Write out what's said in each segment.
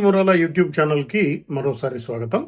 Prasad మురాలా YouTube ఛానల్కి మరోసారి స్వాగతం.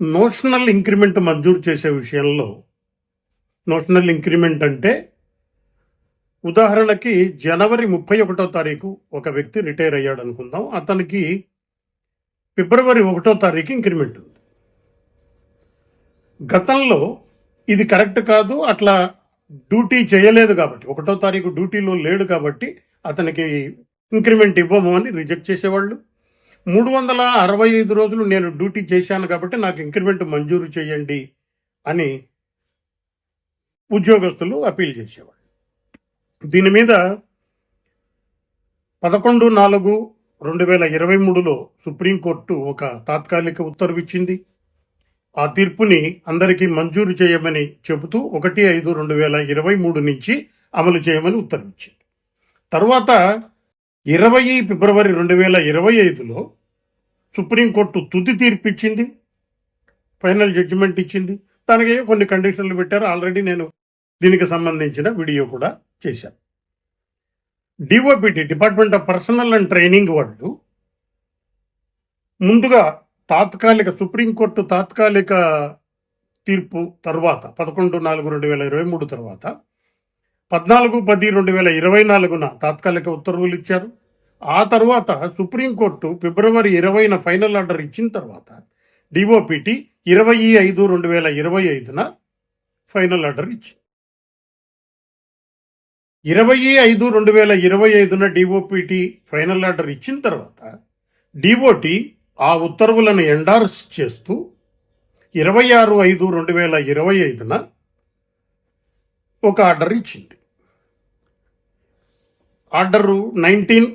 నోషనల్ ఇంక్రిమెంట్ మంజూరు చేసే విషయంలో నోషనల్ ఇంక్రిమెంట్ అంటే ఉదాహరణకి జనవరి ముప్పై ఒకటో తారీఖు ఒక వ్యక్తి రిటైర్ అయ్యాడు అనుకుందాం. అతనికి ఫిబ్రవరి ఒకటో తారీఖు ఇంక్రిమెంట్ ఉంది. గతంలో ఇది కరెక్ట్ కాదు అట్లా డ్యూటీ చేయలేదు కాబట్టి ఒకటో తారీఖు డ్యూటీలో లేడు కాబట్టి అతనికి ఇంక్రిమెంట్ ఇవ్వము అని రిజెక్ట్ చేసేవాళ్ళు. మూడు వందల అరవై ఐదు రోజులు నేను డ్యూటీ చేశాను కాబట్టి నాకు ఇంక్రిమెంట్ మంజూరు చేయండి అని ఉద్యోగస్తులు అప్పీల్ చేసేవాళ్ళు. దీని మీద పదకొండు నాలుగు రెండు వేల ఇరవై మూడులో సుప్రీంకోర్టు ఒక తాత్కాలిక ఉత్తర్వు ఇచ్చింది ఆ తీర్పుని అందరికీ మంజూరు చేయమని చెబుతూ ఒకటి ఐదు రెండు వేల ఇరవై మూడు నుంచి అమలు చేయమని ఉత్తర్విచ్చింది. తర్వాత ఇరవై ఫిబ్రవరి రెండు వేల ఇరవై ఐదులో సుప్రీంకోర్టు తుది తీర్పు ఇచ్చింది ఫైనల్ జడ్జిమెంట్ ఇచ్చింది. దానికి కొన్ని కండిషన్లు పెట్టారు. ఆల్రెడీ నేను దీనికి సంబంధించిన వీడియో కూడా చేశాను DOPT department of personnel and training వాళ్ళు ముందుగా తాత్కాలిక సుప్రీంకోర్టు తాత్కాలిక తీర్పు తర్వాత పదకొండు నాలుగు రెండు వేల ఇరవై మూడు తర్వాత పద్నాలుగు పది రెండు వేల ఇరవై నాలుగున తాత్కాలిక ఉత్తర్వులు ఇచ్చారు. ఆ తర్వాత సుప్రీంకోర్టు ఫిబ్రవరి ఇరవైన ఫైనల్ ఆర్డర్ ఇచ్చిన తర్వాత డిఓపిటి ఇరవై ఐదు రెండు వేల ఇరవై ఐదున ఫైనల్ ఆర్డర్ ఇచ్చింది. ఇరవై ఐదు రెండు వేల ఇరవై ఐదున డిఓపిటి ఫైనల్ ఆర్డర్ ఇచ్చిన తర్వాత డిఓటి ఆ ఉత్తర్వులను ఎండార్స్ చేస్తూ ఇరవై ఆరు ఐదు రెండు వేల ఇరవై ఐదున ఒక ఆర్డర్ ఇచ్చింది. ఆర్డరు నైన్టీన్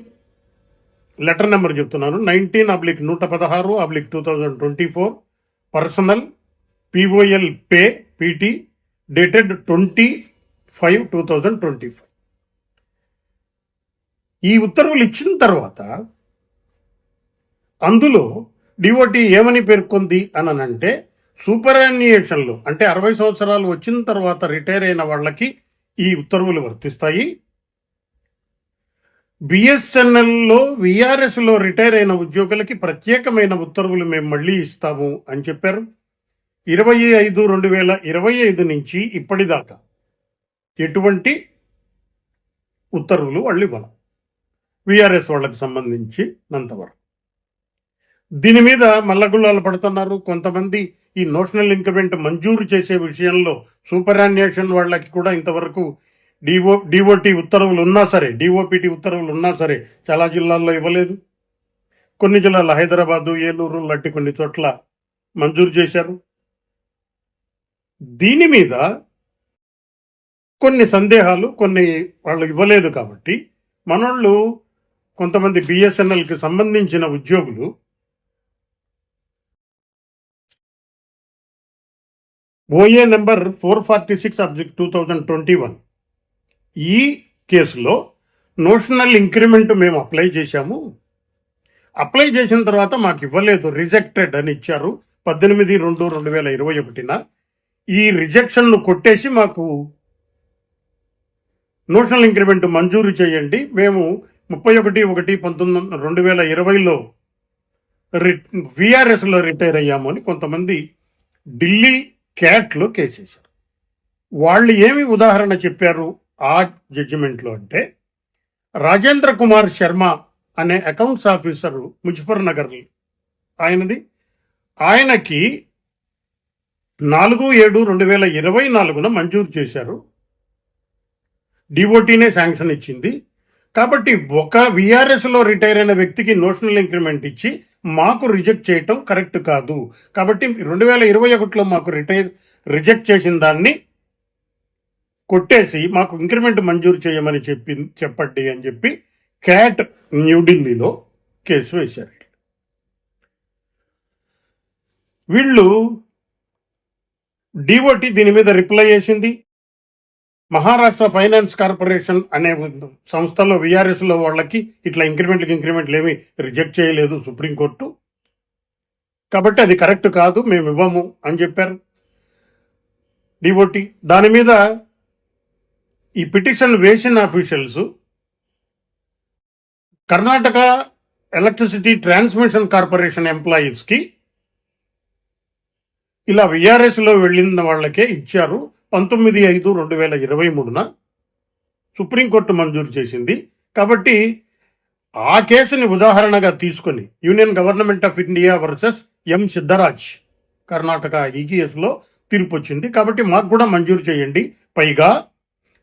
లెటర్ నెంబర్ చెప్తున్నాను. నైన్టీన్ అబ్లిక్ నూట పదహారు oblique two thousand twenty four. Personnel POL pay PT dated twenty five two thousand twenty five. ఈ ఉత్తర్వులు ఇచ్చిన తర్వాత అందులో డిఓటీ ఏమని పేర్కొంది అని అంటే సూపర్ అన్యుయేషన్లు అంటే అరవై సంవత్సరాలు వచ్చిన తర్వాత రిటైర్ అయిన వాళ్ళకి ఈ ఉత్తర్వులు వర్తిస్తాయి. బిఎస్ఎన్ఎల్లో విఆర్ఎస్లో రిటైర్ అయిన ఉద్యోగులకి ప్రత్యేకమైన ఉత్తర్వులు మేము మళ్ళీ ఇస్తాము అని చెప్పారు. ఇరవై ఐదు రెండు వేల ఇరవై ఐదు నుంచి ఇప్పటిదాకా ఎటువంటి ఉత్తర్వులు వాళ్ళు ఇవ్వను. విఆర్ఎస్ వాళ్ళకి సంబంధించినంతవరకు. దీని మీద మల్లగుల్లాలు పడుతున్నారు. కొంతమంది ఈ నోషనల్ ఇంక్రిమెంట్ మంజూరు చేసే విషయంలో సూపర్ యాన్యేషన్ వాళ్ళకి కూడా ఇంతవరకు డిఓ డిఓటి ఉత్తర్వులు ఉన్నా సరే డిఓపిటి ఉత్తర్వులు ఉన్నా సరే చాలా జిల్లాల్లో ఇవ్వలేదు. కొన్ని జిల్లాలు హైదరాబాదు ఏలూరు లాంటి కొన్ని చోట్ల మంజూరు చేశారు. దీని మీద కొన్ని సందేహాలు కొన్ని వాళ్ళు ఇవ్వలేదు కాబట్టి మనోళ్ళు కొంతమంది బిఎస్ఎన్ఎల్కి సంబంధించిన ఉద్యోగులు OA number four forty six object two thousand twenty one ఈ కేసులో నోషనల్ ఇంక్రిమెంట్ మేము అప్లై చేశాము. అప్లై చేసిన తర్వాత మాకు ఇవ్వలేదు రిజెక్టెడ్ అని ఇచ్చారు. పద్దెనిమిది రెండు రెండు వేల ఇరవై ఒకటిన ఈ రిజెక్షన్ను కొట్టేసి మాకు నోషనల్ ఇంక్రిమెంట్ మంజూరు చేయండి. మేము ముప్పై ఒకటి ఒకటి పంతొమ్మిది రెండు వేల ఇరవైలో రి విఆర్ఎస్లో రిటైర్ అయ్యాము అని కొంతమంది ఢిల్లీ క్యాట్లో కేసేశారు. వాళ్ళు ఏమి ఉదాహరణ చెప్పారు? ఆ జడ్జిమెంట్లో అంటే రాజేంద్ర కుమార్ శర్మ అనే అకౌంట్స్ ఆఫీసరు ముజఫర్ నగర్ ఆయనది. ఆయనకి నాలుగు ఏడు రెండు వేల ఇరవై నాలుగున మంజూరు చేశారు. డిఓటీనే శాంక్షన్ ఇచ్చింది. కాబట్టి ఒక విఆర్ఎస్లో రిటైర్ అయిన వ్యక్తికి నోషనల్ ఇంక్రిమెంట్ ఇచ్చి మాకు రిజెక్ట్ చేయటం కరెక్ట్ కాదు. కాబట్టి రెండు వేల ఇరవై ఒకటిలో మాకు రిటైర్ రిజెక్ట్ చేసిన దాన్ని కొట్టేసి మాకు ఇంక్రిమెంట్ మంజూరు చేయమని చెప్పి చెప్పండి అని చెప్పి క్యాట్ న్యూఢిల్లీలో కేసు వేశారు వీళ్ళు. డిఓటి దీని మీద రిప్లై చేసింది. మహారాష్ట్ర ఫైనాన్స్ కార్పొరేషన్ అనే సంస్థలో విఆర్ఎస్లో వాళ్ళకి ఇట్లా ఇంక్రిమెంట్కి ఇంక్రిమెంట్లు ఏమి రిజెక్ట్ చేయలేదు సుప్రీంకోర్టు. కాబట్టి అది కరెక్ట్ కాదు మేము ఇవ్వము అని చెప్పారు. డిఓటి దాని మీద ఈ పిటిషన్ వేసిన officials Karnataka electricity transmission corporation ఎంప్లాయీస్కి ఇలా విఆర్ఎస్లో వెళ్ళిన వాళ్ళకే ఇచ్చారు పంతొమ్మిది ఐదు రెండు వేల ఇరవై మూడున. సుప్రీంకోర్టు మంజూరు చేసింది. కాబట్టి ఆ కేసుని ఉదాహరణగా తీసుకొని union government of India versus M Siddaraj Karnataka ఈజీఎస్లో తీర్పు వచ్చింది. కాబట్టి మాకు కూడా మంజూరు చేయండి. పైగా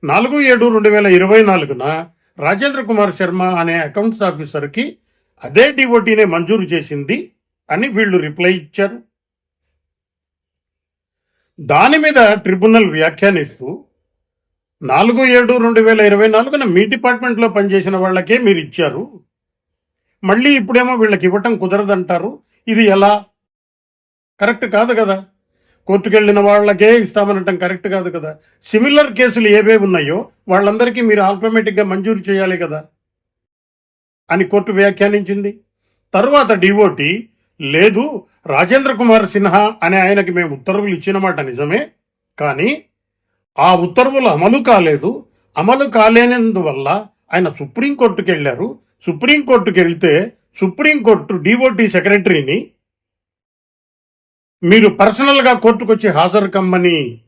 నాలుగు ఏడు రెండు వేల ఇరవై నాలుగున రాజేంద్ర కుమార్ శర్మ అనే అకౌంట్స్ ఆఫీసర్కి అదే డివోటీనే మంజూరు చేసింది అని వీళ్ళు రిప్లై ఇచ్చారు. దాని మీద ట్రిబ్యునల్ వ్యాఖ్యానిస్తూ నాలుగు ఏడు రెండు వేల ఇరవై నాలుగున మీ డిపార్ట్మెంట్లో పనిచేసిన వాళ్ళకే మీరు ఇచ్చారు. మళ్ళీ ఇప్పుడేమో వీళ్ళకి ఇవ్వటం కుదరదంటారు. ఇది ఎలా? కరెక్ట్ కాదు కదా. కోర్టుకెళ్ళిన వాళ్ళకే ఇస్తామనటం కరెక్ట్ కాదు కదా. సిమిలర్ కేసులు ఏవేవి ఉన్నాయో వాళ్ళందరికీ మీరు ఆటోమేటిక్గా మంజూరు చేయాలి కదా అని కోర్టు వ్యాఖ్యానించింది. తర్వాత డివోటి లేదు రాజేంద్ర కుమార్ సిన్హా అనే ఆయనకి మేము ఉత్తర్వులు ఇచ్చినమాట నిజమే కానీ ఆ ఉత్తర్వులు అమలు కాలేదు. అమలు కాలేనందువల్ల ఆయన సుప్రీంకోర్టుకి వెళ్ళారు సుప్రీంకోర్టుకి వెళ్తే సుప్రీంకోర్టు డిఓటి సెక్రటరీని మీరు పర్సనల్గా కోర్టుకు వచ్చి హాజరు కమ్మని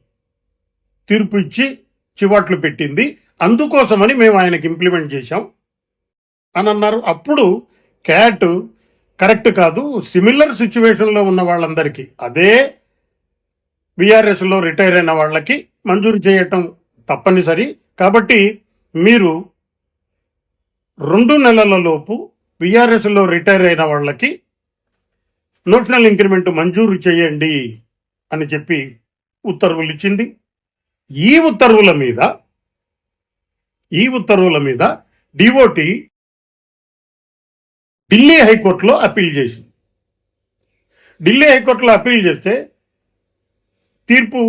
తీర్పు ఇచ్చి చివాట్లు పెట్టింది. అందుకోసమని మేము ఆయనకి ఇంప్లిమెంట్ చేశాం. అని అన్నారు. అప్పుడు క్యాట్ కరెక్ట్ కాదు. సిమిలర్ సిచ్యువేషన్లో ఉన్న వాళ్ళందరికీ. అదే బీఆర్ఎస్లో రిటైర్ అయిన వాళ్ళకి మంజూరు చేయటం తప్పనిసరి. కాబట్టి మీరు రెండు నెలల లోపు బీఆర్ఎస్లో రిటైర్ అయిన వాళ్ళకి నోషనల్ ఇంక్రిమెంట్ మంజూరు చేయండి అని చెప్పి ఉత్తర్వులు ఇచ్చింది. ఈ ఉత్తర్వుల మీద ఈ ఉత్తర్వుల మీద డిఓటి ఢిల్లీ హైకోర్టులో అప్పీల్ చేసింది. ఢిల్లీ హైకోర్టులో అప్పీల్ చేస్తే తీర్పు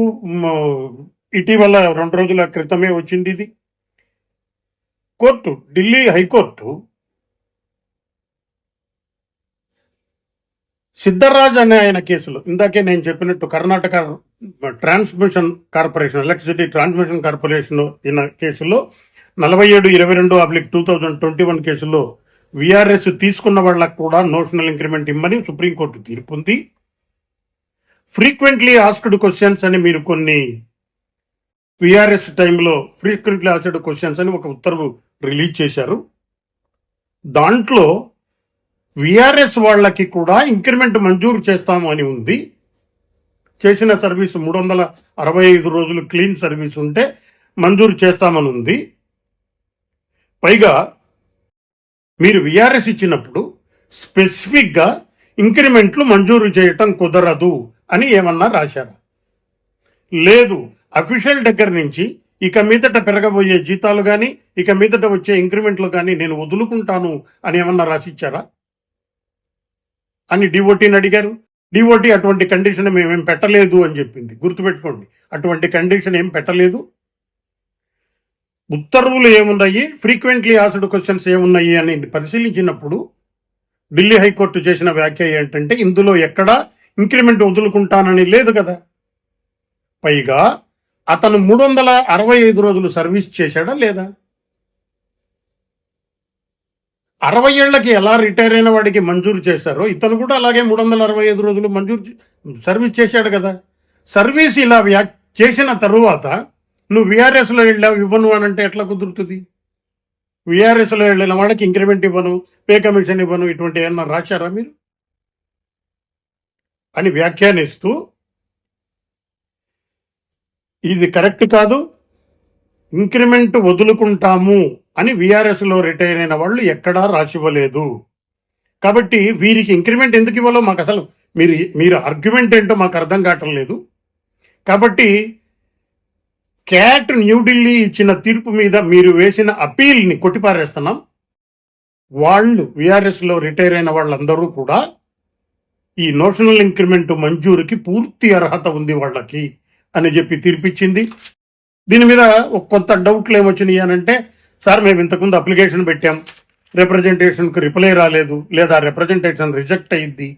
ఇటీవల రెండు రోజుల క్రితమే వచ్చింది ఇది. కోర్టు ఢిల్లీ హైకోర్టు సిద్ధరాజ్ అనే ఆయన కేసులో ఇందాకే నేను చెప్పినట్టు Karnataka transmission corporation electricity transmission corporation ఈయన కేసులో నలభై ఏడు ఇరవై రెండు oblique two thousand twenty one కేసులో విఆర్ఎస్ తీసుకున్న వాళ్ళకు కూడా నోషనల్ ఇంక్రిమెంట్ ఇమ్మని సుప్రీంకోర్టు తీర్పు ఉంది ఫ్రీక్వెంట్లీ ఆస్క్డ్ క్వశ్చన్స్ అని మీరు కొన్ని విఆర్ఎస్ టైంలో ఫ్రీక్వెంట్లీ ఆస్క్డ్ క్వశ్చన్స్ అని ఒక ఉత్తర్వు రిలీజ్ చేశారు. దాంట్లో విఆర్ఎస్ వాళ్ళకి కూడా ఇంక్రిమెంట్ మంజూరు చేస్తాము అని ఉంది. చేసిన సర్వీస్ మూడు వందల అరవై ఐదు రోజులు క్లీన్ సర్వీస్ ఉంటే మంజూరు చేస్తామని ఉంది. పైగా మీరు విఆర్ఎస్ ఇచ్చినప్పుడు స్పెసిఫిక్గా ఇంక్రిమెంట్లు మంజూరు చేయటం కుదరదు అని ఏమన్నా రాశారా? లేదు అఫీషియల్ దగ్గర నుంచి ఇక మీదట పెరగబోయే జీతాలు కానీ ఇక మీదట వచ్చే ఇంక్రిమెంట్లు కానీ నేను వదులుకుంటాను అని ఏమన్నా రాసిచ్చారా? అని డిఓటీని అడిగారు. డిఓటీ అటువంటి కండిషన్ మేమేం పెట్టలేదు అని చెప్పింది. గుర్తుపెట్టుకోండి. అటువంటి కండిషన్ ఏం పెట్టలేదు. ఉత్తర్వులు ఏమున్నాయి? ఫ్రీక్వెంట్లీ ఆస్డ్ క్వశ్చన్స్ ఏమున్నాయి అని పరిశీలించినప్పుడు ఢిల్లీ హైకోర్టు చేసిన వ్యాఖ్య ఏంటంటే ఇందులో ఎక్కడా ఇంక్రిమెంట్ వదులుకుంటానని లేదు కదా. పైగా అతను మూడు వందల అరవై ఐదు రోజులు సర్వీస్ చేశాడా లేదా? అరవై ఏళ్ళకి ఎలా రిటైర్ అయిన వాడికి మంజూరు చేశారో ఇతను కూడా అలాగే మూడు వందల అరవై ఐదు రోజులు మంజూరు సర్వీస్ చేశాడు కదా. సర్వీస్ ఇలా వ్యా చేసిన తరువాత నువ్వు విఆర్ఎస్లో వెళ్ళావు ఇవ్వను అని అంటే ఎట్లా కుదురుతుంది? విఆర్ఎస్లో వెళ్ళిన వాడికి ఇంక్రిమెంట్ ఇవ్వను పే కమిషన్ ఇవ్వను ఇటువంటి ఏమన్నా రాశారా మీరు? అని వ్యాఖ్యానిస్తూ ఇది కరెక్ట్ కాదు ఇంక్రిమెంట్ వదులుకుంటాము అని విఆర్ఎస్లో రిటైర్ అయిన వాళ్ళు ఎక్కడా రాసివ్వలేదు. కాబట్టి వీరికి ఇంక్రిమెంట్ ఎందుకు ఇవ్వాలో మాకు అసలు మీరు మీరు ఆర్గ్యుమెంట్ ఏంటో మాకు అర్థం కావటం లేదు. కాబట్టి క్యాట్ న్యూఢిల్లీ ఇచ్చిన తీర్పు మీద మీరు వేసిన అపీల్ని కొట్టిపారేస్తున్నాం. వాళ్ళు విఆర్ఎస్లో రిటైర్ అయిన వాళ్ళందరూ కూడా ఈ నోషనల్ ఇంక్రిమెంట్ మంజూరుకి పూర్తి అర్హత ఉంది వాళ్ళకి అని చెప్పి తీర్పిచ్చింది. దీని మీద ఒక కొంత డౌట్లు ఏమొచ్చినాయి అని అంటే సార్ మేము ఇంతకుముందు అప్లికేషన్ పెట్టాం. రిప్రజెంటేషన్కు రిప్లై రాలేదు లేదా రిప్రజెంటేషన్ రిజెక్ట్ అయ్యింది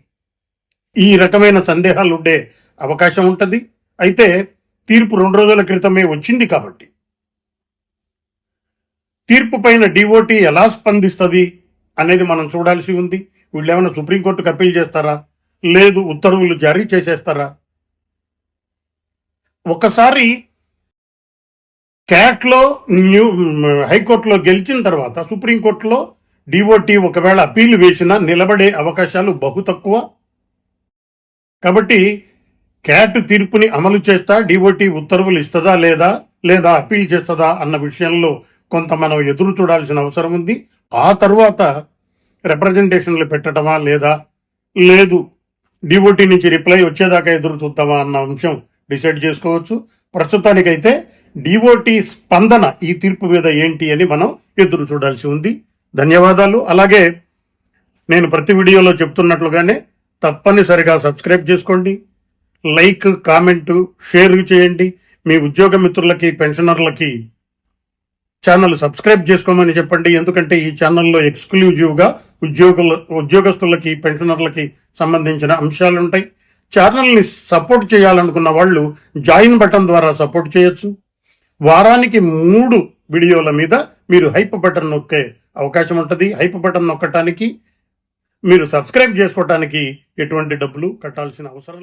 ఈ రకమైన సందేహాలు ఉండే అవకాశం ఉంటుంది. అయితే తీర్పు రెండు రోజుల క్రితమే వచ్చింది కాబట్టి. తీర్పు పైన డిఓటీ ఎలా స్పందిస్తుంది అనేది మనం చూడాల్సి ఉంది. వీళ్ళు ఏమైనా సుప్రీంకోర్టుకు అప్పీల్ చేస్తారా? లేదు ఉత్తర్వులు జారీ చేసేస్తారా? ఒకసారి క్యాట్లో న్యూ హైకోర్టులో గెలిచిన తర్వాత సుప్రీంకోర్టులో డిఓటి ఒకవేళ అప్పీలు వేసినా నిలబడే అవకాశాలు బహు తక్కువ. కాబట్టి క్యాట్ తీర్పుని అమలు చేస్తా డిఓటీ ఉత్తర్వులు ఇస్తుందా లేదా లేదా అప్పీల్ చేస్తుందా అన్న విషయంలో కొంత మనం ఎదురు చూడాల్సిన అవసరం ఉంది. ఆ తర్వాత రిప్రజెంటేషన్లు పెట్టడమా లేదా? లేదు. డిఓటీ నుంచి రిప్లై వచ్చేదాకా ఎదురు చూద్దామా అన్న అంశం డిసైడ్ చేసుకోవచ్చు. ప్రస్తుతానికైతే డిఓటి స్పందన ఈ తీర్పు మీద ఏంటి అని మనం ఎదురు చూడాల్సి ఉంది. ధన్యవాదాలు. అలాగే నేను ప్రతి వీడియోలో చెప్తున్నట్లుగానే తప్పనిసరిగా సబ్స్క్రైబ్ చేసుకోండి. లైక్ కామెంటు షేర్ చేయండి. మీ ఉద్యోగ మిత్రులకి పెన్షనర్లకి ఛానల్ సబ్స్క్రైబ్ చేసుకోమని చెప్పండి. ఎందుకంటే ఈ ఛానల్లో ఎక్స్క్లూజివ్గా ఉద్యోగుల ఉద్యోగస్తులకి పెన్షనర్లకి సంబంధించిన అంశాలు ఉంటాయి ఛానల్ని సపోర్ట్ చేయాలనుకున్న వాళ్ళు జాయిన్ బటన్ ద్వారా సపోర్ట్ చేయొచ్చు. వారానికి మూడు వీడియోల మీద మీరు హైప్ బటన్ నొక్కే అవకాశం ఉంటుంది. హైప్ బటన్ నొక్కటానికి మీరు సబ్స్క్రైబ్ చేసుకోవటానికి ఎటువంటి డబ్బులు కట్టాల్సిన అవసరం